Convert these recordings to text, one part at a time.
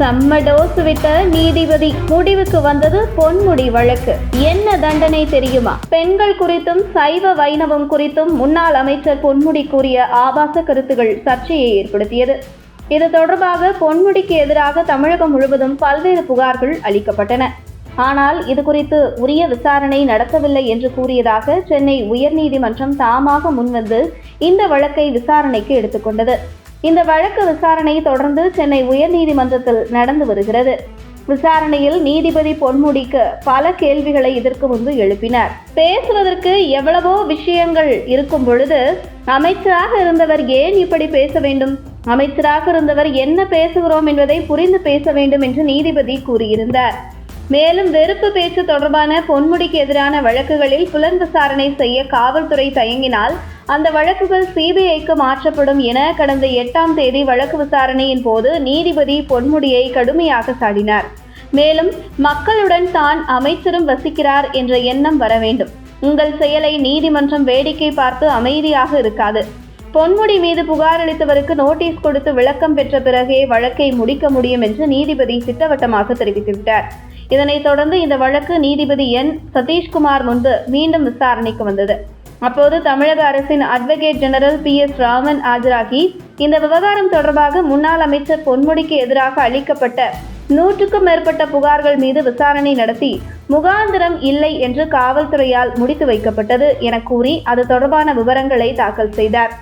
செம்ம டோஸ் விட்ட நீதிபதி முடிவுக்கு வந்தது பொன்முடி வழக்கு. என்ன தண்டனை தெரியுமா? பெண்கள் குறித்தும் சைவ வைணவம் குறித்தும் முன்னாள் அமைச்சர் பொன்முடி கூறிய ஆபாச கருத்துகள் சர்ச்சையை ஏற்படுத்தியது. இது தொடர்பாக பொன்முடிக்கு எதிராக தமிழகம் முழுவதும் பல்வேறு புகார்கள் அளிக்கப்பட்டன. ஆனால் இது குறித்து உரிய விசாரணை நடத்தவில்லை என்று கூறியதாக சென்னை உயர்நீதிமன்றம் தாமாக முன்வந்து இந்த வழக்கை விசாரணைக்கு எடுத்துக்கொண்டது. இந்த வழக்கு விசாரணை தொடர்ந்து சென்னை உயர்நீதிமன்றத்தில் நடந்து வருகிறது. விசாரணையில் நீதிபதி பொன்முடிக்கு பல கேள்விகளை இதற்கு முன்பு எழுப்பினார். பேசுவதற்கு எவ்வளவோ விஷயங்கள் இருக்கும் பொழுது அமைச்சராக இருந்தவர் ஏன் இப்படி பேச வேண்டும்? அமைச்சராக இருந்தவர் என்ன பேசுகிறோம் என்பதை புரிந்து பேச வேண்டும் என்று நீதிபதி கூறியிருந்தார். மேலும் வெறுப்பு பேச்சு தொடர்பான பொன்முடிக்கு எதிரான வழக்குகளில் புலன் விசாரணை செய்ய காவல்துறை தயங்கினால் அந்த வழக்குகள் சிபிஐக்கு மாற்றப்படும் என கடந்த எட்டாம் தேதி வழக்கு விசாரணையின் போது நீதிபதி பொன்முடியை கடுமையாக சாடினார். மேலும் மக்களுடன் தான் அமைச்சரும் வசிக்கிறார் என்ற எண்ணம் வர வேண்டும். உங்கள் செயலை நீதிமன்றம் வேடிக்கை பார்த்து அமைதியாக இருக்காது. பொன்முடி மீது புகார் அளித்தவருக்கு நோட்டீஸ் கொடுத்து விளக்கம் பெற்ற பிறகே வழக்கை முடிக்க முடியும் என்று நீதிபதி திட்டவட்டமாக தெரிவித்துவிட்டார். இதனைத் தொடர்ந்து இந்த வழக்கு நீதிபதி என். சதீஷ்குமார் முன்பு மீண்டும் விசாரணைக்கு வந்தது. அப்போது தமிழக அரசின் advocate general P S Raman ஆஜராகி இந்த விவகாரம் தொடர்பாக முன்னாள் அமைச்சர் பொன்முடிக்கு எதிராக அளிக்கப்பட்ட நூற்றுக்கும் மேற்பட்ட புகார்கள் மீது விசாரணை நடத்தி முகாந்திரம் இல்லை என்று காவல்துறையால் முடித்து வைக்கப்பட்டது என கூறி அது தொடர்பான விவரங்களை தாக்கல் செய்தார்.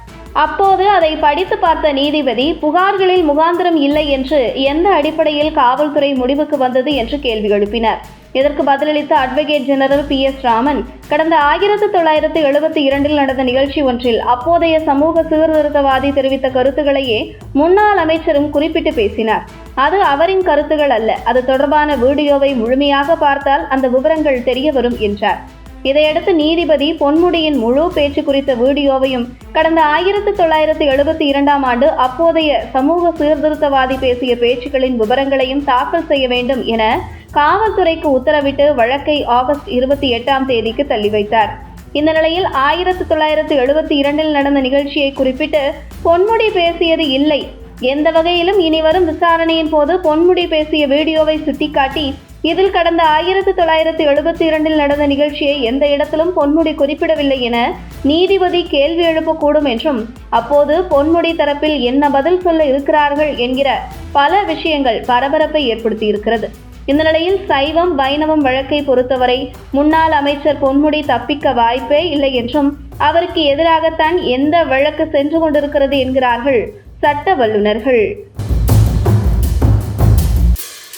அப்போது அதை படித்து பார்த்த நீதிபதி புகார்களில் முகாந்திரம் இல்லை என்று எந்த அடிப்படையில் காவல்துறை முடிவுக்கு வந்தது என்று கேள்வி எழுப்பினர். இதற்கு பதிலளித்த advocate general P. S. Raman கடந்த ஆயிரத்தி தொள்ளாயிரத்தி எழுபத்தி இரண்டில் நடந்த நிகழ்ச்சி ஒன்றில் அப்போதைய சமூக சீர்திருத்தவாதி தெரிவித்த கருத்துக்களையே முன்னாள் அமைச்சரும் குறிப்பிட்டு பேசினார். அது அவரின் கருத்துகள் அல்ல அது தொடர்பான வீடியோவை முழுமையாக பார்த்தால் அந்த விவரங்கள் தெரிய வரும் என்றார். இதையடுத்து நீதிபதி பொன்முடியின் முழு பேச்சு குறித்த வீடியோவையும் கடந்த ஆயிரத்தி தொள்ளாயிரத்தி எழுபத்தி இரண்டாம் ஆண்டு அப்போதைய சமூக சீர்திருத்தவாதி பேசிய பேச்சுக்களின் விவரங்களையும் தாக்கல் செய்ய வேண்டும் என காவல்துறைக்கு உத்தரவிட்டு வழக்கை ஆகஸ்ட் இருபத்தி எட்டாம் தேதிக்கு தள்ளி வைத்தார். இந்த நிலையில் ஆயிரத்தி தொள்ளாயிரத்தி எழுபத்தி இரண்டில் நடந்த நிகழ்ச்சியை குறிப்பிட்டு பொன்முடி பேசியது இல்லை. எந்த வகையிலும் இனி வரும் விசாரணையின் போது பொன்முடி பேசிய வீடியோவை சுட்டிக்காட்டி இதில் கடந்த ஆயிரத்தி தொள்ளாயிரத்தி எழுபத்தி இரண்டில் நடந்த நிகழ்ச்சியை எந்த இடத்திலும் பொன்முடி குறிப்பிடவில்லை என நீதிபதி கேள்வி எழுப்பக்கூடும் என்றும் அப்போது பொன்முடி தரப்பில் என்ன பதில் சொல்ல இருக்கிறார்கள் என்கிற பல விஷயங்கள் பரபரப்பை ஏற்படுத்தியிருக்கிறது. இந்த நிலையில் சைவம் வைணவம் வழக்கை பொறுத்தவரை முன்னாள் அமைச்சர் பொன்முடி தப்பிக்க வாய்ப்பே இல்லை என்றும் அவருக்கு எதிராகத்தான் எந்த வழக்கு சென்று கொண்டிருக்கிறது என்கிறார்கள் சட்ட வல்லுநர்கள்.